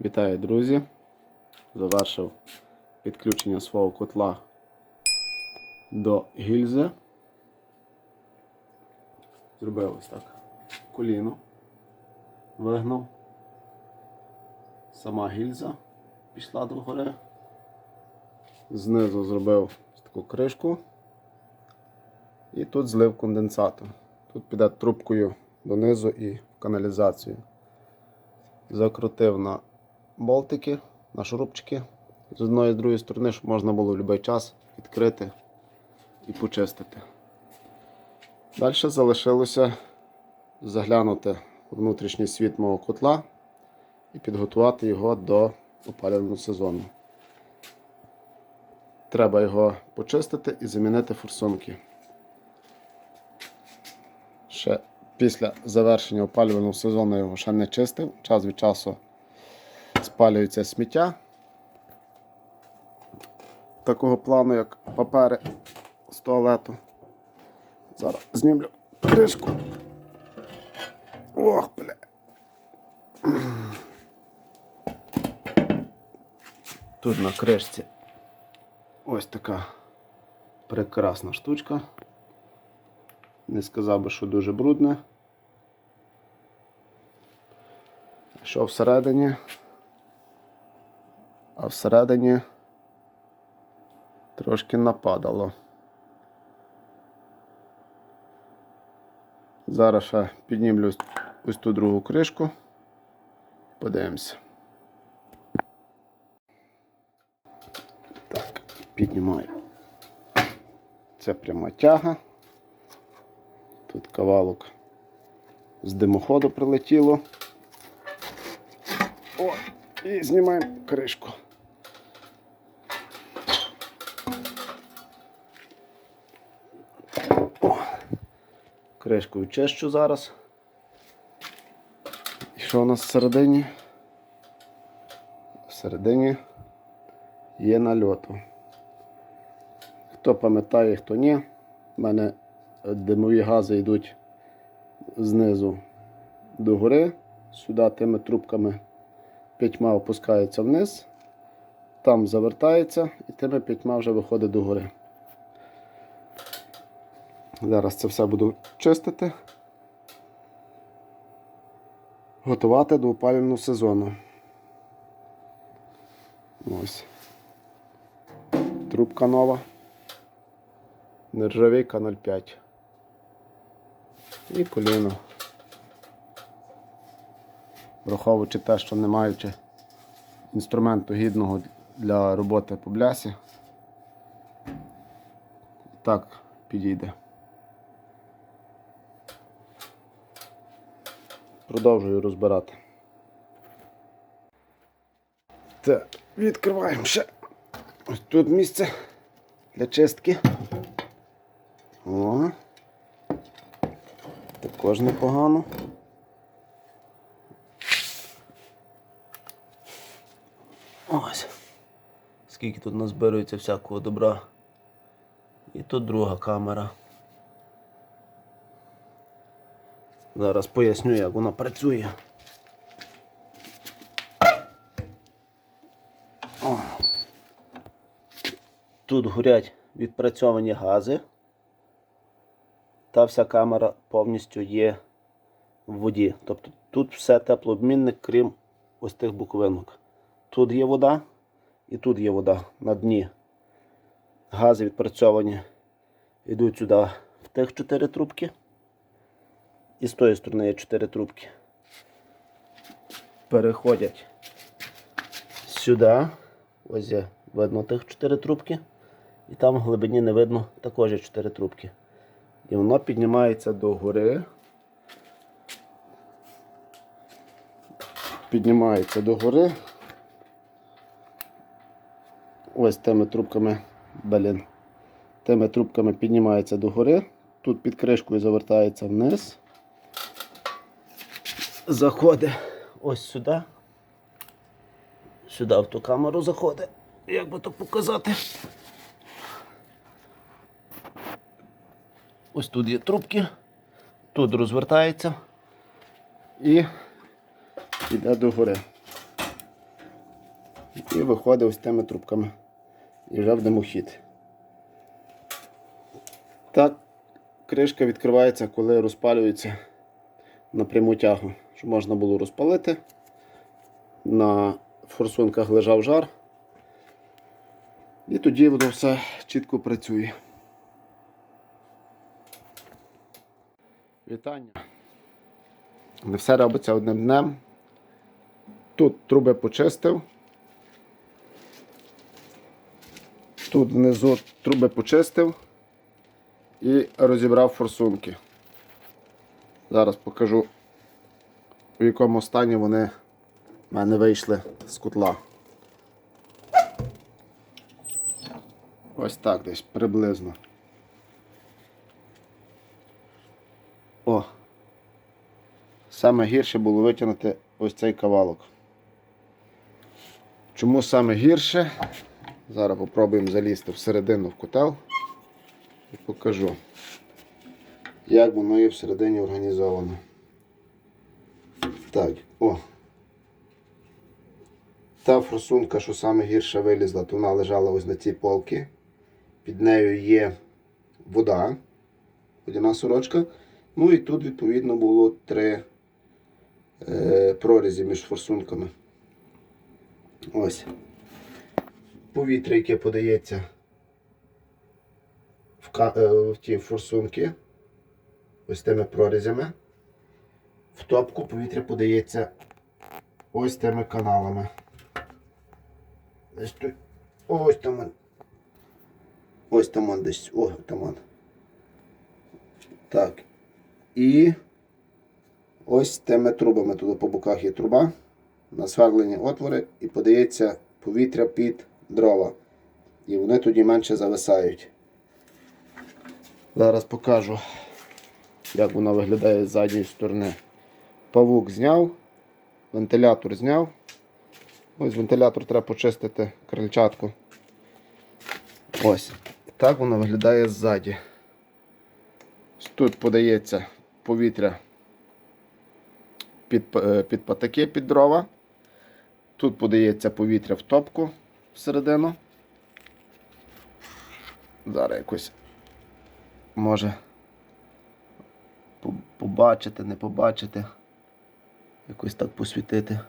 Вітаю, друзі! Завершив підключення свого котла до гільзи. Зробив ось так. Коліно. Вигнав. Сама гільза пішла догори. Знизу зробив таку кришку. І тут злив конденсатор. Тут піде трубкою донизу і в каналізацію. Закрутив на болтики, на шурупчики. З одної з другої сторони, щоб можна було в будь-який час відкрити і почистити. Далі залишилося заглянути в внутрішній світ мого котла і підготувати його до опалювального сезону. Треба його почистити і замінити форсунки. Ще після завершення опалювального сезону його ще не чистив. Час від часу спалюється сміття. Такого плану, як папери з туалету. Зараз знімлю кришку. Ох, бля. Тут на кришці ось така прекрасна штучка. Не сказав би, що дуже брудне. Що всередині? А всередині трошки нападало. Зараз ще піднімлю ось- ту другу кришку. Подивимося. Так, піднімаю. Це пряма тяга. Тут кавалок з димоходу прилетіло. О, і знімаємо кришку. Кришку чищу зараз. І що у нас всередині? Всередині є нальоту. Хто пам'ятає, хто ні. У мене димові гази йдуть знизу до гори, сюди тими трубками п'ятьма опускається вниз, там завертається і тими п'ятьма вже виходить до гори. Зараз це все буду чистити, готувати до опалювального сезону. Ось. Трубка нова. Нержавійка 0,5. І коліно. Враховуючи те, що не маючи інструменту гідного для роботи по блясі, так підійде. Продовжую розбирати. Так, відкриваємо ще ось тут місце для чистки. О, також непогано. Ось. Скільки тут назбирується всякого добра. І тут друга камера. Зараз поясню, як вона працює. О. Тут горять відпрацьовані гази. Та вся камера повністю є в воді. Тобто тут все теплообмінник, крім ось тих буковинок. Тут є вода і тут є вода на дні. Гази відпрацьовані йдуть сюди в тих чотири трубки. І з тої сторони є чотири трубки. Переходять сюди. Ось є видно тих чотири трубки. І там в глибині не видно також є чотири трубки. І воно піднімається до гори. Піднімається до гори. Ось тими трубками, блін, тими трубками піднімається до гори. Тут під кришкою завертається вниз. Заходить ось сюди. Сюди в ту камеру заходить. Як би то показати? Ось тут є трубки, тут розвертається і йде до гори. і виходить ось тими трубками. І вже в димохід. Так, кришка відкривається, коли розпалюється на пряму тягу, щоб можна було розпалити. На форсунках лежав жар. І тоді воно все чітко працює. Вітання. Не все робиться одним днем. Тут труби почистив. Тут внизу труби почистив і розібрав форсунки. Зараз покажу, в якому стані вони в мене вийшли з кутла. Ось так десь приблизно. О! Саме гірше було витягнути ось цей кавалок. Чому саме гірше? Зараз попробуємо залізти всередину в котел і покажу, як воно є всередині організовано. Так, о. Та форсунка, що саме гірше вилізла, то вона лежала ось на цій полці. Під нею є вода, водяна сорочка. Ну і тут, відповідно, було три е, прорізі між форсунками. Ось. Повітря, яке подається в, ка- е, в ті форсунки, ось тими прорізями. В топку повітря подається ось тими каналами. Десь тут. Ось там. Ось там десь. О, там. Так. І ось тими трубами. Тут по боках є труба. Насверлені отвори і подається повітря під дрова. І вони тоді менше зависають. Зараз покажу, як воно виглядає з задньої сторони. Павук зняв, вентилятор зняв. Ось вентилятор треба почистити крильчатку. Ось. Так воно виглядає ззаді. Тут подається повітря під, е, під патаки, під дрова. Тут подається повітря в топку всередину. Зараз якось може по- побачити, не побачити. Якось так посвітити.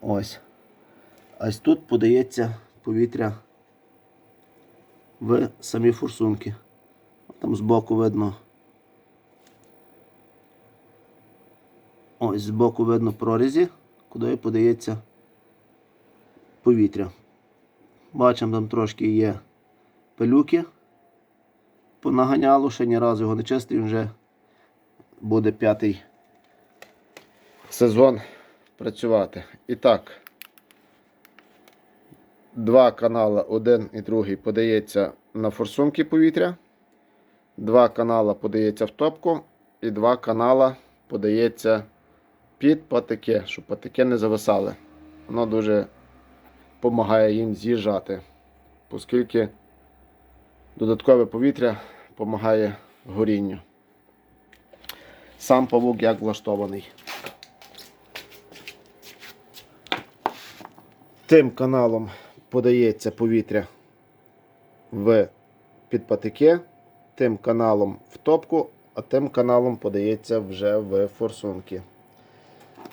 Ось. Ось тут подається повітря в самі форсунки. Там збоку видно. Ось збоку видно прорізі, куди подається повітря. Бачимо, там трошки є пилюки. Понаганяло, ще ні разу його не чистив, вже буде п'ятий сезон працювати. І так, два канали, один і другий, подається на форсунки повітря. Два канала подається в топку, і два канала подається під патики, щоб патики не зависали. Воно дуже допомагає їм з'їжджати, оскільки додаткове повітря допомагає горінню. Сам павук як влаштований. Тим каналом подається повітря в підпатики, тим каналом в топку, а тим каналом подається вже в форсунки.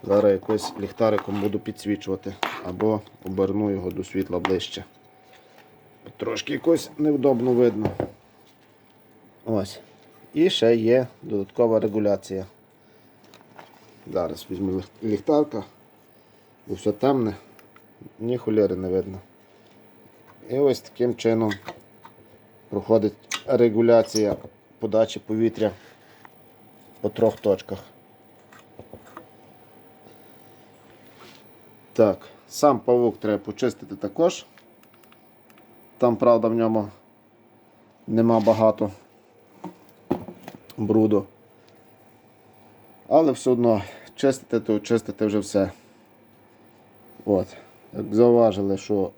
Зараз якось ліхтариком буду підсвічувати або оберну його до світла ближче. Трошки якось невдобно видно. Ось. І ще є додаткова регуляція. Зараз візьму ліхтарка, бо все темне, ні холєри не видно. І ось таким чином проходить регуляція подачі повітря по трьох точках. Так, сам павук треба почистити також. Там, правда, в ньому нема багато бруду. Але все одно чистити, то чистити вже все. От. Зауважили, що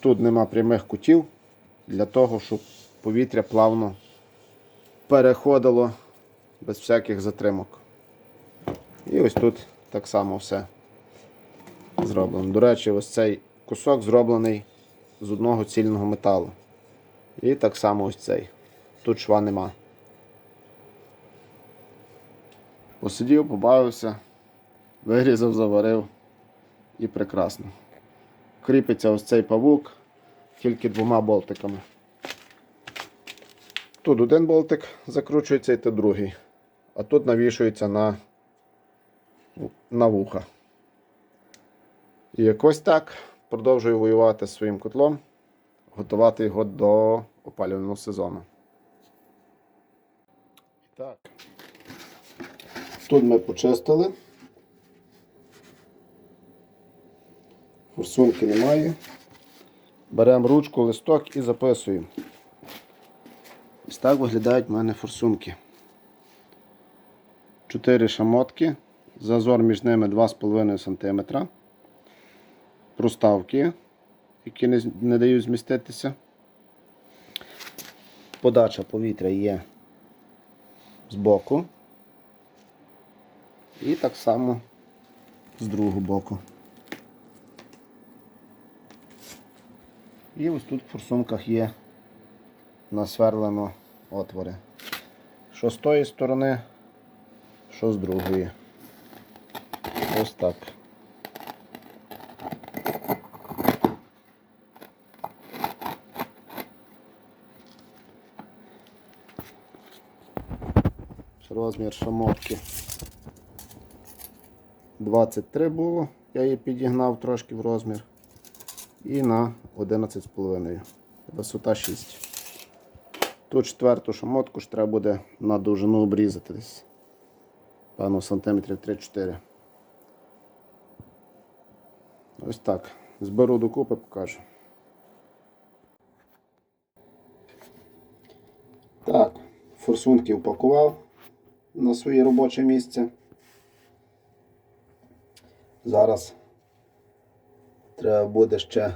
тут нема прямих кутів для того, щоб повітря плавно переходило без всяких затримок. І ось тут так само все зроблено. До речі, ось цей кусок зроблений з одного цільного металу. І так само ось цей. Тут шва нема. Посидів, побавився, вирізав, заварив і прекрасно. Кріпиться ось цей павук тільки двома болтиками. Тут один болтик закручується і другий. А тут навішується на, на вуха. І якось так продовжую воювати зі своїм котлом, готувати його до опалювального сезону. Так. Тут ми почистили. Форсунки немає. Беремо ручку, листок і записуємо. Ось так виглядають в мене форсунки. Чотири шамотки. Зазор між ними 2,5 см. Проставки, які не, не дають зміститися. Подача повітря є збоку. І так само з другого боку. І ось тут в форсунках є насверлено отвори. Що з тої сторони, що з другої. Ось так. Розмір шамотки 23 було, я її підігнав трошки в розмір. І на 11,5. Висота 6. Тут четверту шамотку ж треба буде на довжину обрізати десь. Певно, сантиметрів 3-4. Ось так. Зберу докупи, покажу. Так, форсунки упакував на своє робоче місце. Зараз треба буде ще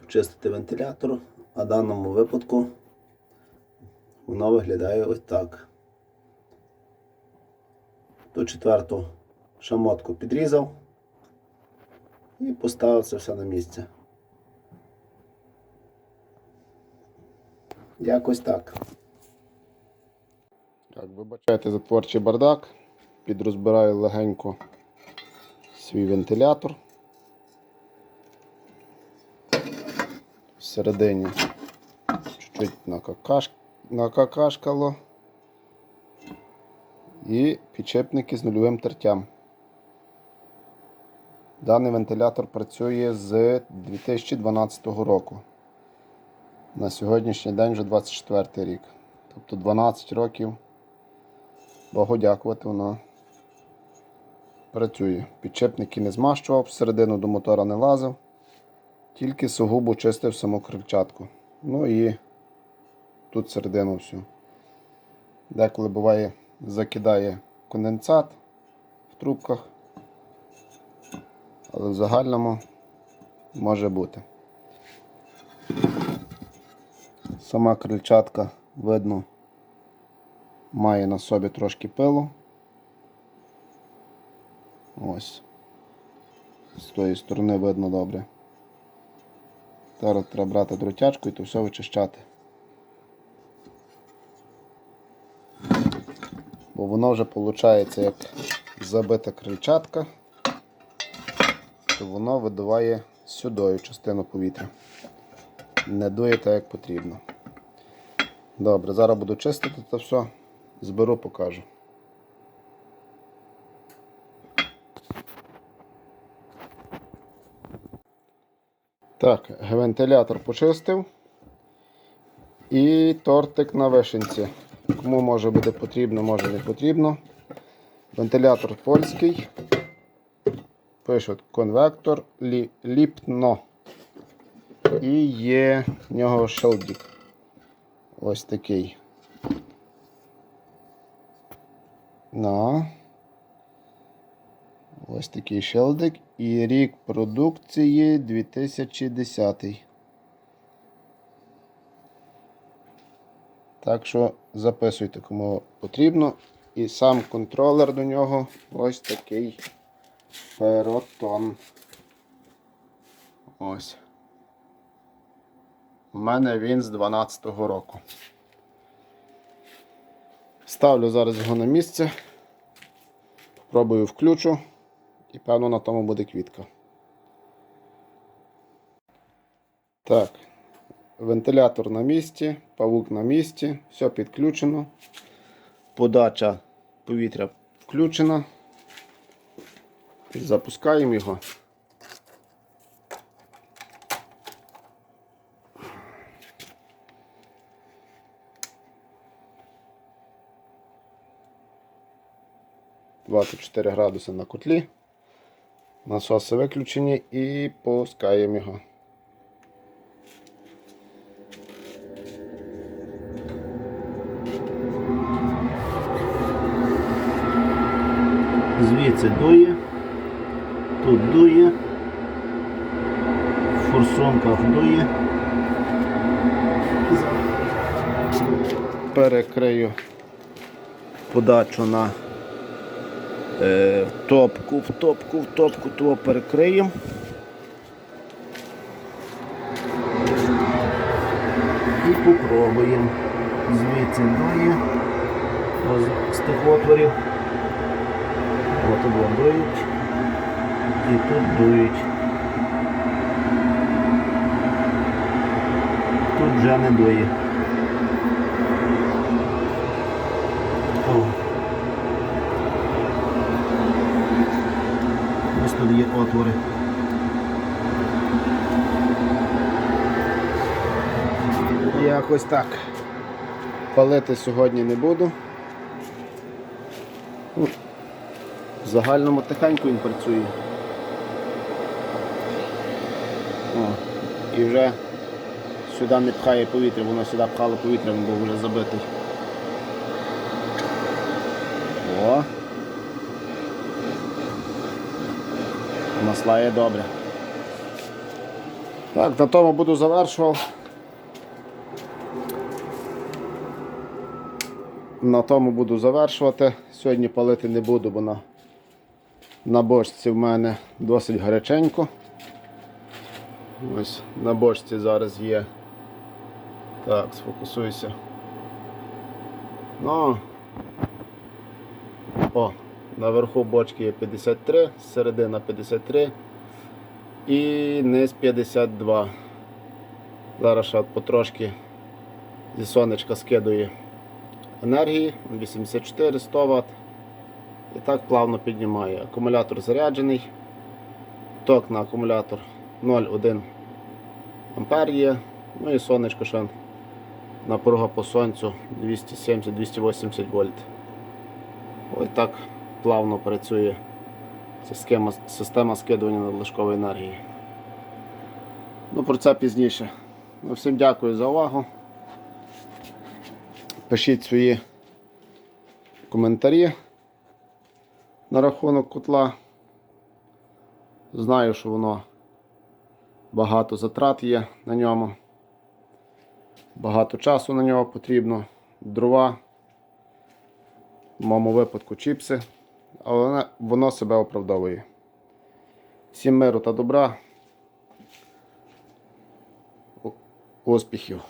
почистити вентилятор, а в даному випадку воно виглядає ось так. Ту четверту шамотку підрізав і поставив це все на місце. Якось так. Так, вибачайте за творчий бардак. Підрозбираю легенько свій вентилятор. Всередині чуть-чуть накакаш... накакашкало. І підчепники з нульовим тертям. Даний вентилятор працює з 2012 року. На сьогоднішній день вже 24 рік. Тобто 12 років. Богу дякувати, воно працює. Підчепники не змащував, всередину до мотора не лазив, тільки сугубо чистив саму крильчатку. Ну і тут середину всю. Деколи буває закидає конденсат в трубках, але в загальному може бути. Сама крильчатка видно має на собі трошки пилу. Ось. З тої сторони видно добре. Зараз треба брати дротячку і то все вичищати. Бо воно вже виходить як забита крильчатка, то воно видуває сюди частину повітря. Не дує так, як потрібно. Добре, зараз буду чистити це все, зберу, покажу. Так, вентилятор почистив. І тортик на вишенці. Кому може буде потрібно, може не потрібно. Вентилятор польський. Пишуть конвектор лі, ліпно. І є в нього шелдік. Ось такий. На. Ось такий шелдик. І рік продукції 2010. Так що записуйте, кому потрібно. І сам контролер до нього ось такий феротон. Ось. У мене він з 12-го року. Ставлю зараз його на місце. Пробую включу. І певно на тому буде квітка. Так. Вентилятор на місці, павук на місці, все підключено. Подача повітря включена. Запускаємо його. Двадцять чотири градуси на котлі. Насоси виключені і пускаємо його. Звідси дує, тут дує, в форсунках дує. Перекрию подачу на е, топку, в топку, в топку, того перекриємо. І попробуємо. Звідси дує. З тих отворів. От обом дують. І тут дують. Тут вже не дує. О. Ось тут є отвори. Якось так. Палити сьогодні не буду. Ну, В загальному тихенько він працює. О, і вже сюди не пхає повітря, воно сюди пхало повітря, він був вже забитий. О. Маслає добре. Так, на тому буду завершував. На тому буду завершувати. Сьогодні палити не буду, бо на, на бочці в мене досить гаряченько. Ось на бочці зараз є. Так, сфокусуйся. Ну. О, наверху бочки є 53, середина 53 і низ 52. Зараз ще потрошки зі сонечка скидує енергії 84 100 Вт. І так плавно піднімає. Акумулятор заряджений. Ток на акумулятор 0,1 ампер є. Ну і сонечко ще напруга по сонцю 270-280 вольт. Ось так плавно працює система, система скидування надлишкової енергії. Ну, про це пізніше. Ну, всім дякую за увагу. Пишіть свої коментарі на рахунок котла. Знаю, що воно багато затрат є на ньому. Багато часу на нього потрібно, дрова, в моєму випадку чіпси, але воно, себе оправдовує. Всім миру та добра. Успіхів!